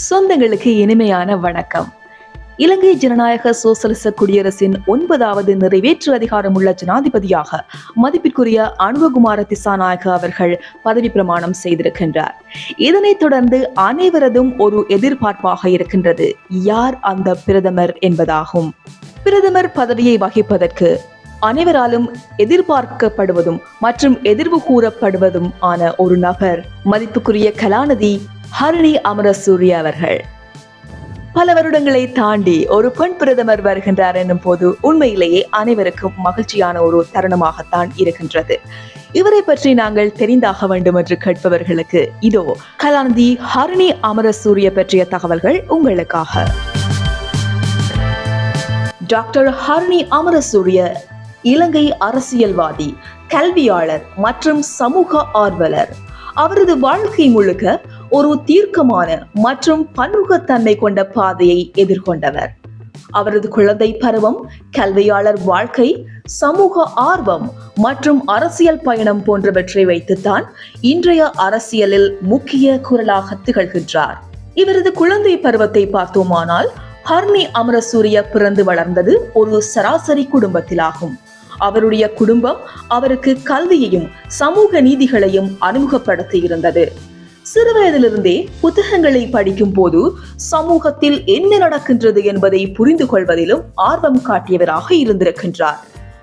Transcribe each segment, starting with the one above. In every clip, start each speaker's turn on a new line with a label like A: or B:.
A: சொந்தங்களுக்கு இனிமையான வணக்கம். இலங்கை ஜனநாயக சோசலிச குடியரசின் ஒன்பதாவது நிறைவேற்று அதிகாரம் உள்ள ஜனாதிபதியாக மதிப்பிற்குரிய அனுபகுமார திசாநாயக அவர்கள் பதவி பிரமாணம் செய்திருக்கின்றார். இதனைத் தொடர்ந்து அனைவரதும் ஒரு எதிர்பார்ப்பாக இருக்கின்றது. யார் அந்த பிரதமர் என்பதாகும். பிரதமர் பதவியை வகிப்பதற்கு அனைவராலும் எதிர்பார்க்கப்படுவதும் மற்றும் எதிர்வு கூறப்படுவதும் ஆன ஒரு நபர் மதிப்புக்குரிய கலாநிதி ஹரிணி அமரசூரிய அவர்கள். பல வருடங்களை தாண்டி ஒரு பெண் பிரதமர் வருகின்றார் என்னும் போது உண்மையிலேயே அனைவருக்கும் மகிழ்ச்சியான ஒரு தருணமாகத்தான் இருக்கின்றது. இவரை பற்றி நாங்கள் தெரிந்தாக வேண்டும் என்று கேட்பவர்களுக்கு இதோ கலாநிதி ஹரிணி அமரசூரிய பற்றிய தகவல்கள் உங்களுக்காக. டாக்டர் ஹரிணி அமரசூரிய இலங்கை அரசியல்வாதி கல்வியாளர் மற்றும் சமூக ஆர்வலர். அவரது வாழ்க்கை முழுக்க ஒரு தீர்க்கமான மற்றும் பன்முகத்தன்மை கொண்ட பாதையை எதிர்கொண்டவர். அவரது குழந்தை பருவம் கல்வியாளர் வாழ்க்கை சமூக ஆர்வம் மற்றும் அரசியல் பயணம் போன்றவற்றை வைத்துத்தான் இன்றைய அரசியலில் முக்கிய குரலாக திகழ்கின்றார். இவரது குழந்தை பருவத்தை பார்த்தோமானால் ஹர்னி அமரசூரிய பிறந்து வளர்ந்தது ஒரு சராசரி குடும்பத்திலாகும். அவருடைய குடும்பம் அவருக்கு கல்வியையும் சமூக நீதிகளையும் அறிமுகப்படுத்தி இருந்தது சிறுவயதிலிருந்தே புத்தகங்களை படிக்கும் போது சமூகத்தில் என்ன நடக்கின்றது என்பதை புரிந்து கொள்வதிலும் ஆர்வம் காட்டியவராக இருந்திருக்கின்றார்.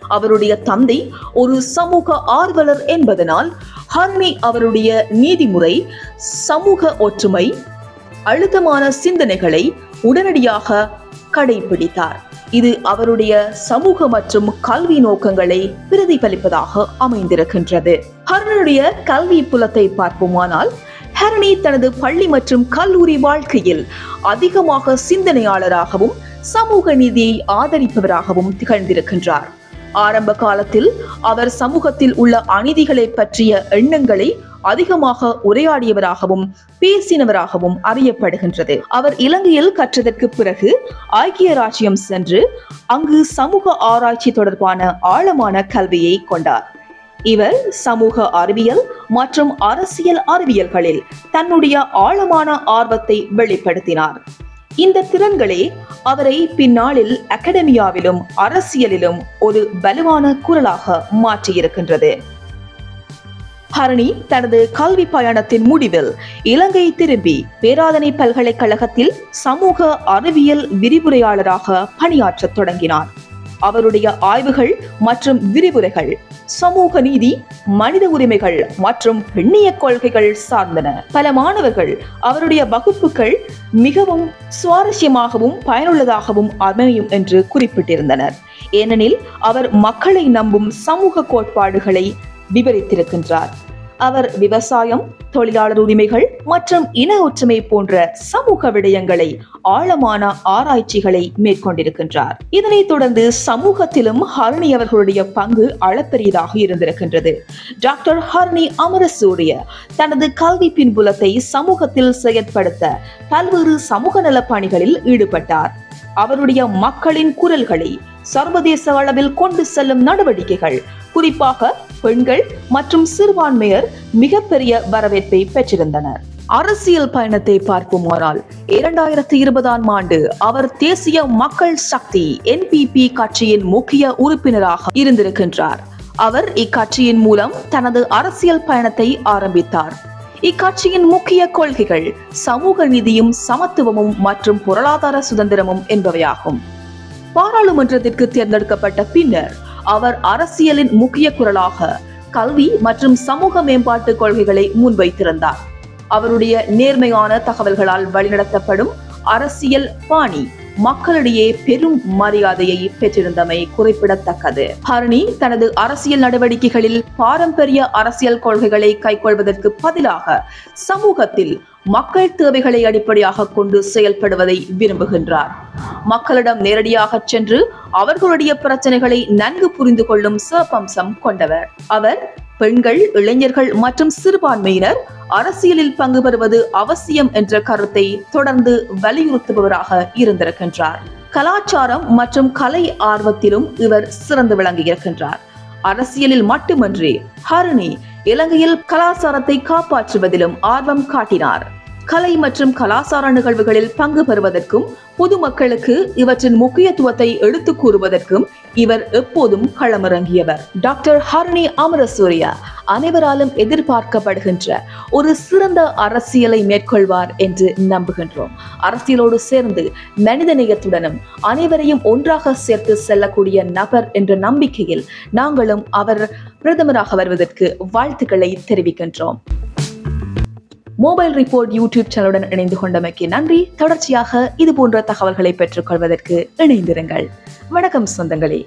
A: அவருடைய தந்தை ஒரு சமூக ஆர்வலர் என்பதனால் ஹர்மி அவருடைய நீதிமுறை சமூக ஒற்றுமை அழுத்தமான சிந்தனைகளை உடனடியாக கடைபிடித்தார். இது அவருடைய சமூக மற்றும் கல்வி நோக்கங்களை பிரதிபலிப்பதாக அமைந்திருக்கின்றது. ஹரனுடைய கல்வி புலத்தை பார்ப்போமானால் ஹரணி தனது பள்ளி மற்றும் கல்லூரி வாழ்க்கையில் அதிகமாக சிந்தனையாளராகவும் சமூக நீதியை ஆதரிப்பவராகவும் திகழ்ந்திருக்கின்றார். ஆரம்ப காலத்தில் அவர் சமூகத்தில் உள்ள அநீதிகளை பற்றிய எண்ணங்களை அதிகமாக உரையாடியவராகவும் பேசினவராகவும் அறியப்படுகின்றது. அவர் இலங்கையில் கற்றதற்கு பிறகு ஐக்கிய ராஜ்யம் சென்று அங்கு சமூக ஆராய்ச்சி தொடர்பான ஆழமான கல்வியை கொண்டார். இவர் சமூக அறிவியல் மற்றும் அரசியல் அறிவியல்களில் தன்னுடைய ஆழமான ஆர்வத்தை வெளிப்படுத்தினார். இந்த திறன்களே அவரை பின்னாளில் அகடமியாவிலும் அரசியலிலும் ஒரு வலுவான குரலாக மாற்றியிருக்கின்றது. ஹரணி தனது கல்வி பயணத்தின் முடிவில் இலங்கை திரும்பி பேராதனை பல்கலைக்கழகத்தில் சமூக அறிவியல் விரிவுரையாளராக பணியாற்றத் தொடங்கினார். அவருடைய ஆய்வுகள் மற்றும் விரிவுரைகள் சமூக நீதி மனித உரிமைகள் மற்றும் பெண்ணிய கொள்கைகள் சார்ந்தன. பல மாணவர்கள் அவருடைய வகுப்புகள் மிகவும் சுவாரஸ்யமாகவும் பயனுள்ளதாகவும் அமையும் என்று குறிப்பிட்டிருந்தனர். ஏனெனில் அவர் மக்களை நம்பும் சமூக கோட்பாடுகளை விவரித்திருக்கின்றார். அவர் விவசாயம் தொழிலாளர் உரிமைகள் மற்றும் இன ஒற்றுமை போன்ற சமூக விடயங்களை ஆழமான ஆராய்ச்சிகளை மேற்கொண்டிருக்கின்றார். இதனைத் தொடர்ந்து சமூகத்திலும் ஹரணி அவர்களுடைய பங்கு அளப்பெரியதாக இருந்திருக்கின்றது. டாக்டர் ஹரணி அமரசூரிய தனது கல்வி பின்புலத்தை சமூகத்தில் செயற்படுத்த பல்வேறு சமூக நல பணிகளில் ஈடுபட்டார். அவருடைய மக்களின் குரல்களை சர்வதேச அளவில் கொண்டு செல்லும் நடவடிக்கைகள் குறிப்பாக பெண்கள் மற்றும் சிறுபான்மையர் மிகப்பெரிய வரவேற்பை பெற்றிருந்தனர். அரசியல் பயணத்தை பார்ப்போமானால் இரண்டாயிரத்தி இருபதாம் ஆண்டு அவர் தேசிய மக்கள் சக்தி என்பிபி கட்சியின் முக்கிய உறுப்பினராக இருந்திருக்கின்றார். அவர் இக்கட்சியின் மூலம் தனது அரசியல் பயணத்தை ஆரம்பித்தார். இக்கட்சியின் முக்கிய கொள்கைகள் சமூக நீதியும் சமத்துவமும் மற்றும் பொருளாதார சுதந்திரமும் என்பவையாகும். பாராளுமன்றத்திற்கு தேர்ந்தெடுக்கப்பட்ட பின்னர் அவர் அரசியலின் முக்கிய குரலாக கல்வி மற்றும் சமூக மேம்பாட்டு கொள்கைகளை முன்வைத்திருந்தார். அவருடைய நேர்மையான தகவல்களால் வழிநடத்தப்படும் அரசியல் பாணி மக்களிடையே பெரும் மரியாதையை பெற்றிருந்தமை குறிப்பிடத்தக்கது. ஹரணி தனது அரசியல் நடவடிக்கைகளில் பாரம்பரிய அரசியல் கொள்கைகளை கைக்கொள்வதற்கு பதிலாக சமூகத்தில் மக்கள் தேவைகளை அடிப்படையாக கொண்டு செயல்படுவதை விரும்புகின்றார். மக்களிடம் நேரடியாக சென்று அவர்களுடைய பிரச்சனைகளை நன்கு புரிந்து கொள்ளும் சிறப்பம்சம் கொண்டவர். அவர் பெண்கள் இளைஞர்கள் மற்றும் சிறுபான்மையினர் அரசியலில் பங்கு பெறுவது அவசியம் என்ற கருத்தை தொடர்ந்து வலியுறுத்துபவராக இருந்திருக்கின்றார். கலாச்சாரம் மற்றும் கலை ஆர்வத்திலும் இவர் சிறந்து விளங்கியிருக்கின்றார் அரசியலில் மட்டுமன்றி ஹரணி இலங்கையில் கலாச்சாரத்தை காப்பாற்றுவதிலும் ஆர்வம் காட்டினார். கலை மற்றும் கலாசார நிகழ்வுகளில் பங்கு பெறுவதற்கும் பொதுமக்களுக்கு இவற்றின் முக்கியத்துவத்தை எடுத்துக் கூறுவதற்கும் இவர் எப்போதும் களமிறங்கியவர். டாக்டர் ஹரணி அமரசூரியா அனைவராலும் எதிர்பார்க்கப்படுகின்ற ஒரு சிறந்த அரசியலை மேற்கொள்வார் என்று நம்புகின்றோம். அரசியலோடு சேர்ந்து மனிதநேயத்துடனும் அனைவரையும் ஒன்றாக சேர்த்து செல்லக்கூடிய நபர் என்ற நம்பிக்கையில் நாங்களும் அவர் பிரதமராக வருவதற்கு வாழ்த்துக்களை தெரிவிக்கின்றோம். மொபைல் ரிப்போர்ட் யூடியூப் சேனலுடன் இணைந்து கொண்டமைக்கு நன்றி. தொடர்ச்சியாக இது போன்ற தகவல்களை பெற்றுக்கொள்வதற்கு இணைந்திருங்கள். வணக்கம் சொந்தங்களே.